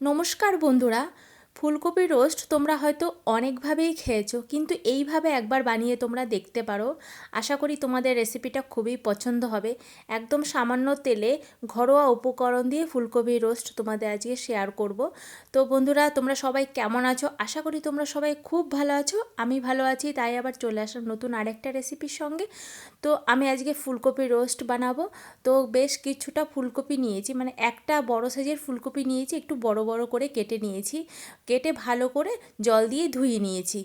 নমস্কার বন্ধুরা ফুলকপি রোস্ট তোমরা হয়তো অনেকভাবেই খেয়েছো, কিন্তু এইভাবে একবার বানিয়ে তোমরা দেখতে পারো। আশা করি তোমাদের রেসিপিটা খুবই পছন্দ হবে। একদম সামান্য তেলে ঘরোয়া উপকরণ দিয়ে ফুলকপি রোস্ট তোমাদের আজকে শেয়ার করব। তো বন্ধুরা, তোমরা সবাই কেমন আছো? আশা করি তোমরা সবাই খুব ভালো আছো, আমি ভালো আছি, তাই আবার চলে আসলাম নতুন আরেকটা রেসিপির সঙ্গে। তো আমি আজকে ফুলকপি রোস্ট বানাবো। তো বেশ কিছুটা ফুলকপি নিয়েছি মানে একটা বড় সাইজের ফুলকপি নিয়েছি, একটু বড় বড় করে কেটে নিয়েছি। কেটে ভালো করে জল দিয়ে ধুয়ে নিয়েছি।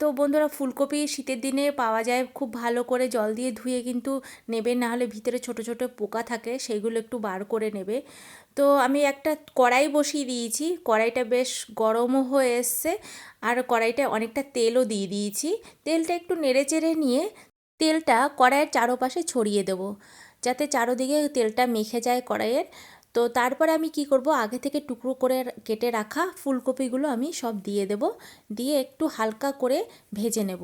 তো বন্ধুরা, ফুলকপি শীতের দিনে পাওয়া যায় খুব ভালো করে জল দিয়ে ধুয়ে কিন্তু নেবে, না হলে ভিতরে ছোট ছোট পোকা থাকে সেইগুলো একটু বার করে নেবে। তো আমি একটা কড়াই বসিয়ে দিয়েছি, কড়াইটা বেশ গরমও হয়ে এসছে আর কড়াইটা অনেকটা তেলও দিয়ে দিয়েছি। তেলটা একটু নেড়ে চেড়ে নিয়ে তেলটা কড়াইয়ের চারোপাশে ছড়িয়ে দেব, যাতে চারোদিকে তেলটা মেখে যায় কড়াইয়ের। তো তারপরে আমি কি করব? আগে থেকে টুকরো করে কেটে রাখা ফুলকপিগুলো আমি সব দিয়ে দেব। দিয়ে একটু হালকা করে ভেজে নেব।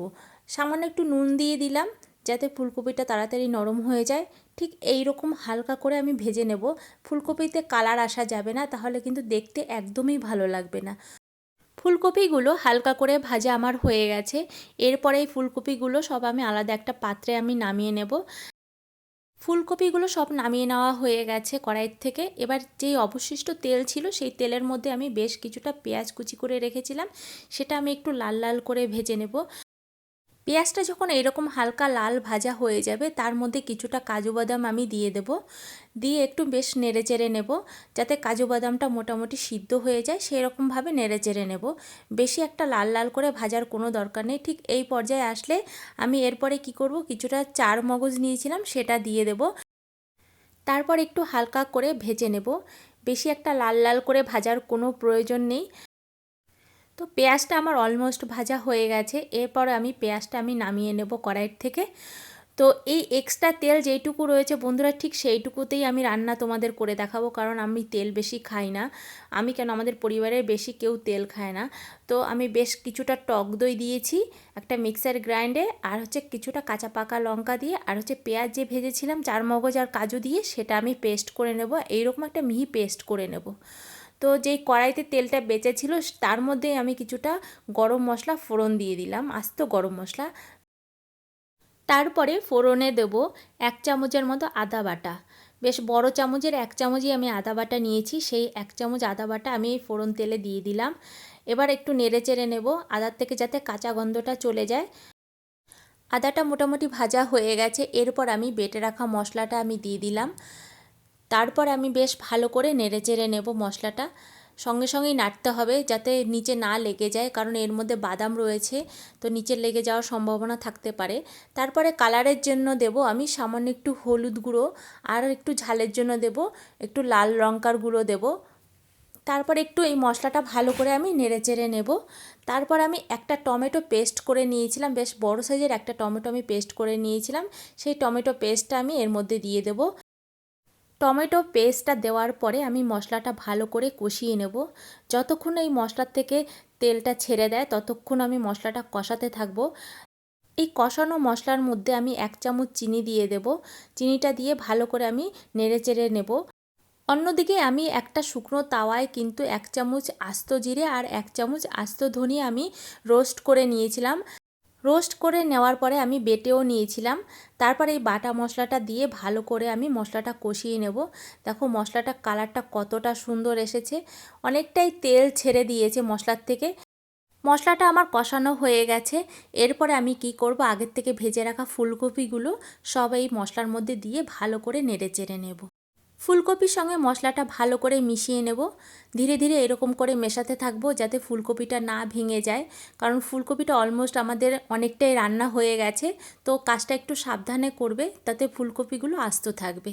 সামান্য একটু নুন দিয়ে দিলাম যাতে ফুলকপিটা তাড়াতাড়ি নরম হয়ে যায়। ঠিক এই রকম হালকা করে আমি ভেজে নেব। ফুলকপিতে কালার আসা যাবে না, তাহলে কিন্তু দেখতে একদমই ভালো লাগবে না। ফুলকপিগুলো হালকা করে ভাজা আমার হয়ে গেছে। এরপরে এই ফুলকপিগুলো সব আমি আলাদা একটা পাত্রে আমি নামিয়ে নেব। ফুলকপিগুলো সব নামিয়ে নেওয়া হয়ে গেছে কড়াইয়ের থেকে। এবার যেই অবশিষ্ট তেল ছিল সেই তেলের মধ্যে আমি বেশ কিছুটা পেঁয়াজ কুচি করে রেখেছিলাম। সেটা আমি একটু লাল লাল করে ভেজে নেব। পেঁয়াজটা যখন এরকম হালকা লাল ভাজা হয়ে যাবে, তার মধ্যে কিছুটা কাজু বাদাম আমি দিয়ে দেব। দিয়ে একটু বেশ নেড়ে চেড়ে নেব, যাতে কাজু বাদামটা মোটামুটি সিদ্ধ হয়ে যায়, সেরকমভাবে নেড়ে চেড়ে নেব। বেশি একটা লাল লাল করে ভাজার কোনো দরকার নেই। ঠিক এই পর্যায়ে আসলে আমি এরপরে কি করব, কিছুটা চার মগজ নিয়েছিলাম, সেটা দিয়ে দেব। তারপর একটু হালকা করে ভেজে নেব। বেশি একটা লাল লাল করে ভাজার কোনো প্রয়োজন নেই। তো পেঁয়াজটা আমার অলমোস্ট ভাজা হয়ে গেছে। এরপর আমি পেঁয়াজটা আমি নামিয়ে নেব কড়াইয়ের থেকে। তো এই এক্সট্রা তেল যেইটুকু রয়েছে, বন্ধুরা, ঠিক সেইটুকুতেই আমি রান্না তোমাদের করে দেখাবো, কারণ আমি তেল বেশি খাই না। আমি কেন, আমাদের পরিবারের বেশি কেউ তেল খায় না। তো আমি বেশ কিছুটা টক দই দিয়েছি, একটা মিক্সার গ্রাইন্ডে আর হচ্ছে কিছুটা কাঁচা পাকা লঙ্কা দিয়ে আর হচ্ছে পেঁয়াজ যে ভেজেছিলাম, চার মগজ আর কাজু দিয়ে, সেটা আমি পেস্ট করে নেব। এইরকম একটা মিহি পেস্ট করে নেব। তো যেই কড়াইতে তেলটা বেঁচে ছিল তার মধ্যে আমি কিছুটা গরম মশলা, ফোড়ন দিয়ে দিলাম, আস্ত গরম মশলা। তারপরে ফোড়নে দেব এক চামচের মতো আদা বাটা। বেশ বড় চামচের এক চামচই আমি আদা বাটা নিয়েছি, সেই এক চামচ আদা বাটা আমি ফোড়ন তেলে দিয়ে দিলাম। এবার একটু নেড়ে চেড়ে নেব, আদার থেকে যাতে কাঁচা গন্ধটা চলে যায়। আদাটা মোটামুটি ভাজা হয়ে গেছে, এরপর আমি বেটে রাখা মশলাটা আমি দিয়ে দিলাম। তারপর আমি বেশ ভালো করে নেড়ে চেড়ে নেব মশলাটা। সঙ্গে সঙ্গেই নাড়তে হবে যাতে নিচে না লেগে যায়, কারণ এর মধ্যে বাদাম রয়েছে, তো নিচে লেগে যাওয়ার সম্ভাবনা থাকতে পারে। তারপরে কালারের জন্য দেব আমি সামান্য একটু হলুদ গুঁড়ো, আর একটু ঝালের জন্য দেব একটু লাল লঙ্কার গুঁড়ো দেব। তারপর একটু এই মশলাটা ভালো করে আমি নেড়ে চেড়ে নেব। তারপর আমি একটা টমেটো পেস্ট করে নিয়েছিলাম, বেশ বড় সাইজের একটা টমেটো আমি পেস্ট করে নিয়েছিলাম। সেই টমেটো পেস্টটা আমি এর মধ্যে দিয়ে দেবো। টমেটো পেস্টটা দেওয়ার পরে আমি মশলাটা ভালো করে কষিয়ে নেব। যতক্ষণ এই মশলার থেকে তেলটা ছেড়ে দেয়, ততক্ষণ আমি মশলাটা কষাতে থাকব। এই কষানো মশলার মধ্যে আমি এক চামচ চিনি দিয়ে দেব। চিনিটা দিয়ে ভালো করে আমি নেড়ে চেড়ে নেব। অন্যদিকে আমি একটা শুকনো তাওয়ায় কিন্তু এক চামচ আস্ত জিরে আর এক চামচ আস্ত ধনিয়া আমি রোস্ট করে নিয়েছিলাম। রোস্ট করে নেওয়ার পরে আমি বেটেও নিয়েছিলাম। তারপর এই বাটা মশলাটা দিয়ে ভালো করে আমি মশলাটা কষিয়ে নেব। দেখো মশলাটা কালারটা কতটা সুন্দর এসেছে। অনেকটাই তেল ছেড়ে দিয়েছে মশলার থেকে। মশলাটা আমার কষানো হয়ে গেছে। এরপরে আমি কি করব? আগের থেকে ভেজে রাখা ফুলকপিগুলো সব এই মশলার মধ্যে দিয়ে ভালো করে নেড়ে চেড়ে নেব। ফুলকপির সঙ্গে মশলাটা ভালো করে মিশিয়ে নেব। ধীরে ধীরে এরকম করে মেশাতে থাকব যাতে ফুলকপিটা না ভেঙে যায়। কারণ ফুলকপিটা অলমোস্ট আমাদের অনেকটাই রান্না হয়ে গেছে। তো কাজটা একটু সাবধানে করবে, তাতে ফুলকপিগুলো আস্ত থাকবে।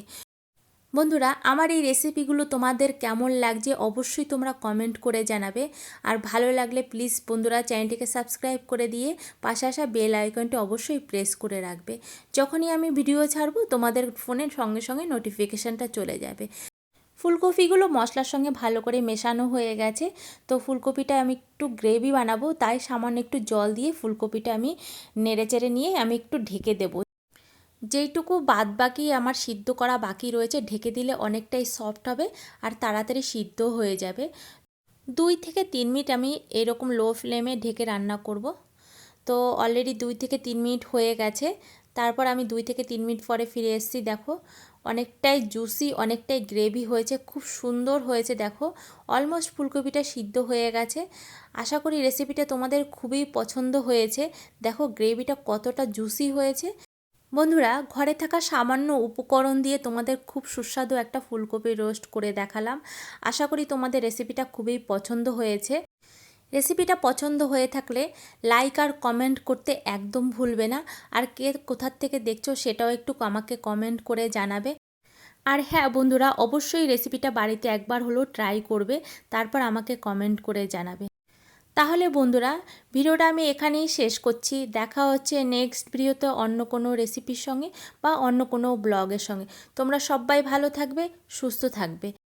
বন্ধুরা, আমার এই রেসিপিগুলো তোমাদের কেমন লাগছে অবশ্যই তোমরা কমেন্ট করে জানাবে। আর ভালো লাগলে প্লিজ বন্ধুরা চ্যানেলটিকে সাবস্ক্রাইব করে দিয়ে পাশে আসা বেল আইকনটি অবশ্যই প্রেস করে রাখবে। যখনই আমি ভিডিও ছাড়বো, তোমাদের ফোনের সঙ্গে সঙ্গে নোটিফিকেশানটা চলে যাবে। ফুলকপিগুলো মশলার সঙ্গে ভালো করে মেশানো হয়ে গেছে। তো ফুলকপিটা আমি একটু গ্রেভি বানাবো, তাই সামান্য একটু জল দিয়ে ফুলকপিটা আমি নেড়ে চেড়ে নিয়ে আমি একটু ঢেকে দেবো। যেইটুকু বাদ বাকি আমার সিদ্ধ করা বাকি রয়েছে, ঢেকে দিলে অনেকটাই সফট হবে আর তাড়াতাড়ি সিদ্ধ হয়ে যাবে। দুই থেকে তিন মিনিট আমি এরকম লো ফ্লেমে ঢেকে রান্না করব। তো অলরেডি দুই থেকে তিন মিনিট হয়ে গেছে। তারপর আমি দুই থেকে তিন মিনিট পরে ফিরে এসেছি, দেখো। অনেকটাই জুসি অনেকটাই গ্রেভি হয়েছে, খুব সুন্দর হয়েছে, দেখো। অলমোস্ট ফুলকপিটা সিদ্ধ হয়ে গেছে। আশা করি রেসিপিটা তোমাদের খুবই পছন্দ হয়েছে। দেখো গ্রেভিটা কতটা জুসি হয়েছে। বন্ধুরা, ঘরে থাকা সামান্য উপকরণ দিয়ে তোমাদের খুব সুস্বাদু একটা ফুলকপি রোস্ট করে দেখালাম। আশা করি তোমাদের রেসিপিটা খুবই পছন্দ হয়েছে। রেসিপিটা পছন্দ হয়ে থাকলে লাইক আর কমেন্ট করতে একদম ভুলবে না। আর কে কোথার থেকে দেখছ সেটাও একটু আমাকে কমেন্ট করে জানাবে। আর হ্যাঁ বন্ধুরা, অবশ্যই রেসিপিটা বাড়িতে একবার হলেও ট্রাই করবে, তারপর আমাকে কমেন্ট করে জানাবে। তাহলে বন্ধুরা, ভিডিওটা আমি এখানেই শেষ করছি। দেখা হচ্ছে নেক্সট ভিডিওতে অন্য কোনো রেসিপির সঙ্গে বা অন্য কোনো ব্লগের সঙ্গে। তোমরা সবাই ভালো থাকবে, সুস্থ থাকবে।